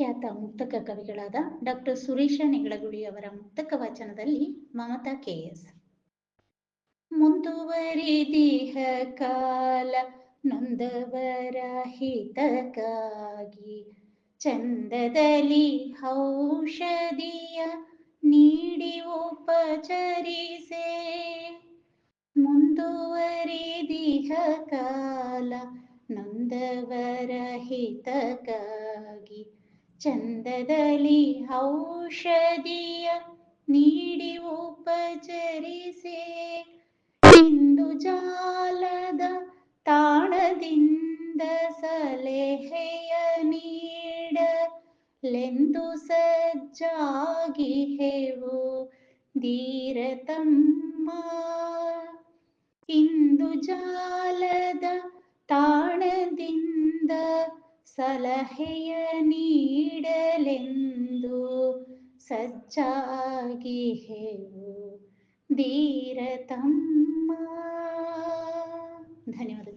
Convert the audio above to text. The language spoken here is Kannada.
ಖ್ಯಾತ ಮುಕ್ತಕ ಕವಿಗಳಾದ ಡಾಕ್ಟರ್ ಸುರೇಶ ನಿಗಳಗುಳಿಯವರ ಮುಕ್ತಕ ವಾಚನದಲ್ಲಿ ಮಮತಾ ಕೆಎಸ್ ಮುಂದುವರಿದಿಹ ಕಾಲ, ನೊಂದವರ ಹಿತಕ್ಕಾಗಿ ಚಂದದಲ್ಲಿ ಔಷಧಿಯ ನೀಡಿ ಉಪಚರಿಸೆ. ಮುಂದುವರಿದಿಹ ಕಾಲ, ನೊಂದವರ ಹಿತಕ್ಕಾಗಿ ಚಂದದಲ್ಲಿ ಔಷಧಿಯ ನೀಡಿ ಉಪಚರಿಸೆ. ಇಂದು ಜಾಲದ ತಾಣದಿಂದ ಸಲಹೆಯ ನೀಡಲೆಂದು ಸಜ್ಜಾಗಿಹೆವು ಧೀರತಮ್ಮ. ಇಂದು ಜಾಲದ ತಾಣದಿಂದ ಸಲಹೆಯ ನೀಡಲೆಂದು ಸಜ್ಜಾಗಿ ಹೇಳು ಧೀರತಮ್ಮ ಧನ್ಯವಾದ